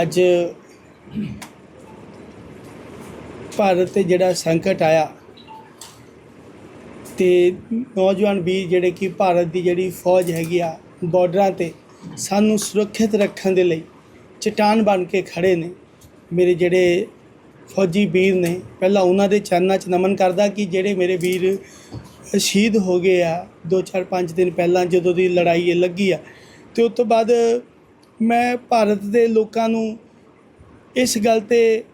ਅੱਜ ਭਾਰਤ ਤੇ ਜਿਹੜਾ ਸੰਕਟ ਆਇਆ ਤੇ ਨੌਜਵਾਨ ਵੀਰ ਜਿਹੜੇ ਕਿ ਭਾਰਤ ਦੀ ਜਿਹੜੀ ਫੌਜ ਹੈਗੀ ਆ ਬਾਰਡਰਾਂ ਤੇ ਸਾਨੂੰ ਸੁਰੱਖਿਅਤ ਰੱਖਣ ਦੇ ਲਈ ਚਟਾਨ ਬਣ ਕੇ ਖੜੇ ਨੇ। ਮੇਰੇ ਜਿਹੜੇ ਫੌਜੀ ਵੀਰ ਨੇ, ਪਹਿਲਾਂ ਉਹਨਾਂ ਦੇ ਚਰਨਾਂ 'ਚ ਨਮਨ ਕਰਦਾ ਕਿ ਜਿਹੜੇ ਮੇਰੇ ਵੀਰ ਸ਼ਹੀਦ ਹੋ ਗਏ ਆ 2 4 5 ਦਿਨ ਪਹਿਲਾਂ ਜਦੋਂ ਦੀ ਲੜਾਈ ਲੱਗੀ ਆ। ਤੇ ਉਸ ਤੋਂ ਬਾਅਦ ਮੈਂ ਭਾਰਤ ਦੇ ਲੋਕਾਂ ਨੂੰ ਇਸ ਗੱਲ ਤੇ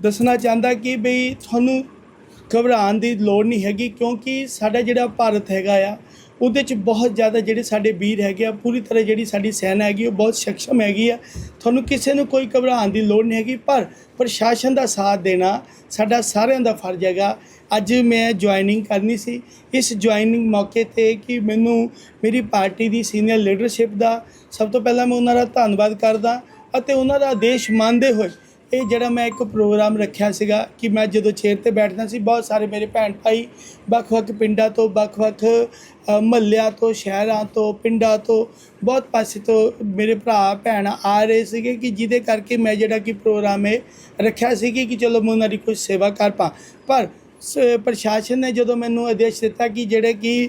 ਦੱਸਣਾ ਚਾਹੁੰਦਾ ਕਿ ਬਈ ਤੁਹਾਨੂੰ ਘਬਰਾਉਣ ਦੀ ਲੋੜ ਨਹੀਂ ਹੈਗੀ ਕਿਉਂਕਿ ਸਾਡਾ ਜਿਹੜਾ ਭਾਰਤ ਹੈਗਾ ਆ ਉਹਦੇ ਚ ਬਹੁਤ ਜ਼ਿਆਦਾ ਜਿਹੜੇ ਸਾਡੇ ਵੀਰ ਹੈਗੇ ਆ, ਪੂਰੀ ਤਰ੍ਹਾਂ ਜਿਹੜੀ ਸਾਡੀ ਸੈਨਾ ਹੈਗੀ, ਉਹ ਬਹੁਤ ਸક્ષਮ ਹੈਗੀ ਆ। ਤੁਹਾਨੂੰ ਕਿਸੇ ਨੂੰ ਕੋਈ ਘਬਰਾਉਣ ਦੀ ਲੋੜ ਨਹੀਂ ਹੈਗੀ, ਪਰ ਪ੍ਰਸ਼ਾਸਨ ਦਾ ਸਾਥ ਦੇਣਾ ਸਾਡਾ ਸਾਰਿਆਂ ਦਾ ਫਰਜ਼ ਹੈਗਾ। ਅੱਜ ਮੈਂ ਜੁਆਇਨਿੰਗ ਕਰਨੀ ਸੀ। ਇਸ ਜੁਆਇਨਿੰਗ ਮੌਕੇ ਤੇ ਕਿ ਮੈਨੂੰ ਮੇਰੀ ਪਾਰਟੀ ਦੀ ਸੀਨੀਅਰ ਲੀਡਰਸ਼ਿਪ ਦਾ ਸਭ ਤੋਂ ਪਹਿਲਾਂ ਮੈਂ ਉਹਨਾਂ ਦਾ ਧੰਨਵਾਦ ਕਰਦਾ ਅਤੇ ਉਹਨਾਂ ਦਾ ਆਦੇਸ਼ ਮੰਨਦੇ ਹੋਏ ਇਹ ਜਿਹੜਾ ਮੈਂ ਇੱਕ ਪ੍ਰੋਗਰਾਮ ਰੱਖਿਆ ਸੀਗਾ ਕਿ ਮੈਂ ਜਦੋਂ ਚੇਅਰ ਤੇ ਬੈਠਦਾ ਸੀ, ਬਹੁਤ ਸਾਰੇ ਮੇਰੇ ਭੈਣ ਭਾਈ ਵੱਖ-ਵੱਖ ਪਿੰਡਾਂ ਤੋਂ, ਵੱਖ-ਵੱਖ ਮਹੱਲਿਆਂ ਤੋਂ, ਸ਼ਹਿਰਾਂ ਤੋਂ, ਪਿੰਡਾਂ ਤੋਂ, ਬਹੁਤ ਪਾਸੇ ਤੋਂ ਮੇਰੇ ਭਰਾ, ਭੈਣ ਆ ਰਹੇ ਸੀਗੇ ਕਿ ਜਿਹਦੇ ਕਰਕੇ ਮੈਂ ਜਿਹੜਾ ਕਿ ਪ੍ਰੋਗਰਾਮ ਇਹ ਰੱਖਿਆ ਸੀ ਕਿ ਚਲੋ ਮੈਂ ਉਹਨਾਂ ਦੀ ਕੁਝ ਸੇਵਾ ਕਰ ਪਾ। ਪਰ ਪ੍ਰਸ਼ਾਸਨ ਨੇ ਜਦੋਂ ਮੈਨੂੰ ਆਦੇਸ਼ ਦਿੱਤਾ ਕਿ ਜਿਹੜੇ ਕਿ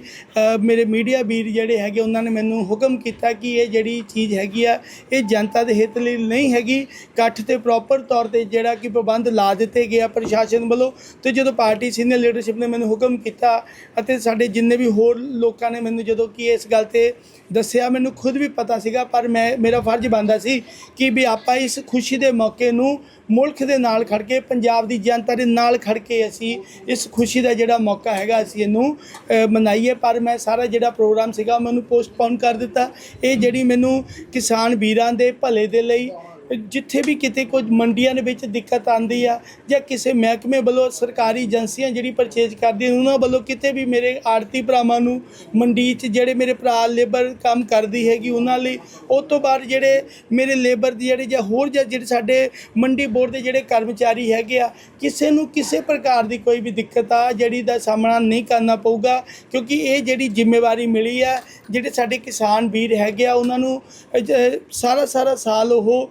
ਮੇਰੇ ਮੀਡੀਆ ਵੀਰ ਜਿਹੜੇ ਹੈਗੇ ਉਹਨਾਂ ਨੇ ਮੈਨੂੰ ਹੁਕਮ ਕੀਤਾ ਕਿ ਇਹ ਜਿਹੜੀ ਚੀਜ਼ ਹੈਗੀ ਆ, ਇਹ ਜਨਤਾ ਦੇ ਹਿੱਤ ਲਈ ਨਹੀਂ ਹੈਗੀ, ਇਕੱਠ ਤੇ ਪ੍ਰੋਪਰ ਤੌਰ ਤੇ ਜਿਹੜਾ ਕਿ ਪਾਬੰਦ ਲਾ ਦਿੱਤੇ ਗਏ ਆ ਪ੍ਰਸ਼ਾਸਨ ਵੱਲੋਂ ਤੇ ਜਦੋਂ ਪਾਰਟੀ ਸੀਨੀਅਰ ਲੀਡਰਸ਼ਿਪ ਨੇ ਮੈਨੂੰ ਹੁਕਮ ਕੀਤਾ ਅਤੇ ਸਾਡੇ ਜਿੰਨੇ ਵੀ ਹੋਰ ਲੋਕਾਂ ਨੇ ਮੈਨੂੰ ਜਦੋਂ ਕਿ ਇਸ ਗੱਲ ਤੇ ਦੱਸਿਆ, ਮੈਨੂੰ ਖੁਦ ਵੀ ਪਤਾ ਸੀਗਾ, ਪਰ ਮੈਂ, ਮੇਰਾ ਫਰਜ਼ ਬਣਦਾ ਸੀ ਕਿ ਵੀ ਆਪਾਂ ਇਸ ਖੁਸ਼ੀ ਦੇ ਮੌਕੇ ਨੂੰ ਮੁਲਕ ਦੇ ਨਾਲ ਖੜ ਕੇ, ਪੰਜਾਬ ਦੀ ਜਨਤਾ ਦੇ ਨਾਲ ਖੜ ਕੇ ਅਸੀਂ ਇਸ ਖੁਸ਼ੀ ਦਾ ਜਿਹੜਾ ਮੌਕਾ ਹੈਗਾ ਅਸੀਂ ਇਹਨੂੰ ਮਨਾਈਏ। ਪਰ ਮੈਂ ਸਾਰਾ ਜਿਹੜਾ ਪ੍ਰੋਗਰਾਮ ਸੀਗਾ ਮੈਨੂੰ ਪੋਸਟਪੋਨ ਕਰ ਦਿੱਤਾ। ਇਹ ਜਿਹੜੀ ਮੈਨੂੰ ਕਿਸਾਨ ਵੀਰਾਂ ਦੇ ਭਲੇ ਦੇ ਲਈ ਜਿੱਥੇ ਵੀ ਕਿਤੇ ਕੁਝ ਮੰਡੀਆਂ ਦੇ ਵਿੱਚ ਦਿੱਕਤ ਆਂਦੀ ਆ ਜਾਂ ਕਿਸੇ ਮਹਿਕਮੇ ਵੱਲੋਂ ਸਰਕਾਰੀ ਏਜੰਸੀਆਂ ਜਿਹੜੀ ਪਰਚੇਜ ਕਰਦੀਆਂ ਉਹਨਾਂ ਵੱਲੋਂ ਕਿਤੇ ਵੀ ਮੇਰੇ ਆੜਤੀ ਭਰਾਵਾਂ ਨੂੰ ਮੰਡੀ 'ਚ ਜਿਹੜੇ ਮੇਰੇ ਭਰਾ ਲੇਬਰ ਕੰਮ ਕਰਦੀ ਹੈਗੀ, ਉਹਨਾਂ ਲਈ ਉਹ ਤੋਂ ਬਾਅਦ ਜਿਹੜੇ ਮੇਰੇ ਲੇਬਰ ਦੀ ਜਿਹੜੇ ਜਾਂ ਹੋਰ ਜਾਂ ਜਿਹੜੇ ਸਾਡੇ ਮੰਡੀ ਬੋਰਡ ਦੇ ਜਿਹੜੇ ਕਰਮਚਾਰੀ ਹੈਗੇ ਆ, ਕਿਸੇ ਨੂੰ ਕਿਸੇ ਪ੍ਰਕਾਰ ਦੀ ਕੋਈ ਵੀ ਦਿੱਕਤ ਆ, ਜਿਹੜੀ ਦਾ ਸਾਹਮਣਾ ਨਹੀਂ ਕਰਨਾ ਪਊਗਾ, ਕਿਉਂਕਿ ਇਹ ਜਿਹੜੀ ਜ਼ਿੰਮੇਵਾਰੀ ਮਿਲੀ ਆ, ਜਿਹੜੇ ਸਾਡੇ ਕਿਸਾਨ ਵੀਰ ਹੈਗੇ ਆ, ਉਹਨਾਂ ਨੂੰ ਸਾਰਾ ਸਾਰਾ ਸਾਲ ਉਹ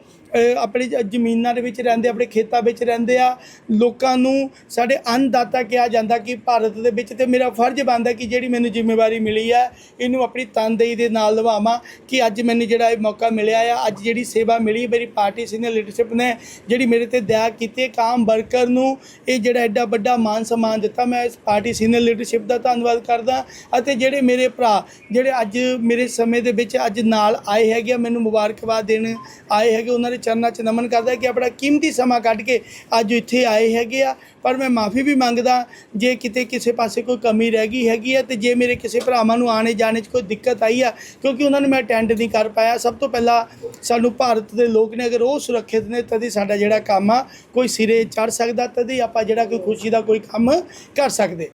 ਆਪਣੀ ਜ਼ਮੀਨਾਂ ਦੇ ਵਿੱਚ ਰਹਿੰਦੇ ਆਪਣੇ ਖੇਤਾਂ ਵਿੱਚ ਰਹਿੰਦੇ ਆ ਲੋਕਾਂ ਨੂੰ ਸਾਡੇ ਅੰਨਦਾਤਾ ਕਿਹਾ ਜਾਂਦਾ ਕਿ ਭਾਰਤ ਦੇ ਵਿੱਚ ਤੇ ਮੇਰਾ ਫਰਜ਼ ਬਣਦਾ ਕਿ ਜਿਹੜੀ ਮੈਨੂੰ ਜ਼ਿੰਮੇਵਾਰੀ ਮਿਲੀ ਆ ਇਹਨੂੰ ਆਪਣੀ ਤਨਦੇਹੀ ਦੇ ਨਾਲ ਨਿਭਾਵਾਂ ਕਿ ਅੱਜ ਮੈਨੂੰ ਜਿਹੜਾ ਇਹ ਮੌਕਾ ਮਿਲਿਆ ਆ ਅੱਜ ਜਿਹੜੀ ਸੇਵਾ ਮਿਲੀ ਮੇਰੀ ਪਾਰਟੀ ਸੀਨੀਅਰ ਲੀਡਰਸ਼ਿਪ ਨੇ ਜਿਹੜੀ ਮੇਰੇ ਤੇ ਦਇਆ ਕੀਤੀ ਇੱਕ ਆਮ ਵਰਕਰ ਨੂੰ ਇਹ ਜਿਹੜਾ ਐਡਾ ਵੱਡਾ ਮਾਨ ਸਨਮਾਨ ਦਿੱਤਾ ਮੈਂ ਇਸ ਪਾਰਟੀ ਸੀਨੀਅਰ ਲੀਡਰਸ਼ਿਪ ਦਾ ਧੰਨਵਾਦ ਕਰਦਾ ਅਤੇ ਜਿਹੜੇ ਮੇਰੇ ਭਰਾ ਜਿਹੜੇ ਅੱਜ ਮੇਰੇ ਸਮੇਂ ਦੇ ਵਿੱਚ ਅੱਜ ਨਾਲ ਆਏ ਹੈਗੇ ਆ, ਮੈਨੂੰ ਮੁਬਾਰਕਬਾਦ ਦੇਣ ਆਏ ਹੈਗੇ ਉਹਨਾਂ ਦੇ ਚਰਨਾਂ 'ਚ ਨਮਨ ਕਰਦਾ ਕਿ ਆਪਣਾ ਕੀਮਤੀ ਸਮਾਂ ਕੱਢ ਕੇ ਅੱਜ ਇੱਥੇ ਆਏ ਹੈਗੇ ਆ ਪਰ ਮੈਂ ਮਾਫੀ ਵੀ ਮੰਗਦਾ ਜੇ ਕਿਤੇ ਕਿਸੇ ਪਾਸੇ ਕੋਈ ਕਮੀ ਰਹਿ ਗਈ ਹੈਗੀ ਆ ਤੇ ਜੇ ਮੇਰੇ ਕਿਸੇ ਭਰਾਵਾਂ ਨੂੰ ਆਣੇ ਜਾਣੇ 'ਚ ਕੋਈ ਦਿੱਕਤ ਆਈ ਆ ਕਿਉਂਕਿ ਉਹਨਾਂ ਨੂੰ ਮੈਂ ਅਟੈਂਡ ਨਹੀਂ ਕਰ ਪਾਇਆ ਸਭ ਤੋਂ ਪਹਿਲਾਂ ਸਾਨੂੰ ਭਾਰਤ ਦੇ ਲੋਕ ਨੇ ਅਗਰ ਉਹ ਸੁਰੱਖਿਅਤ ਨੇ ਤਦ ਹੀ ਸਾਡਾ ਜਿਹੜਾ ਕੰਮ ਆ ਕੋਈ ਸਿਰੇ ਚੜ ਸਕਦਾ ਤਦ ਹੀ ਆਪਾਂ ਜਿਹੜਾ ਕੋਈ ਖੁਸ਼ੀ ਦਾ ਕੋਈ ਕੰਮ ਕਰ ਸਕਦੇ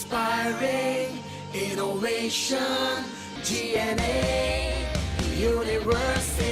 Inspiring innovation, GNA University.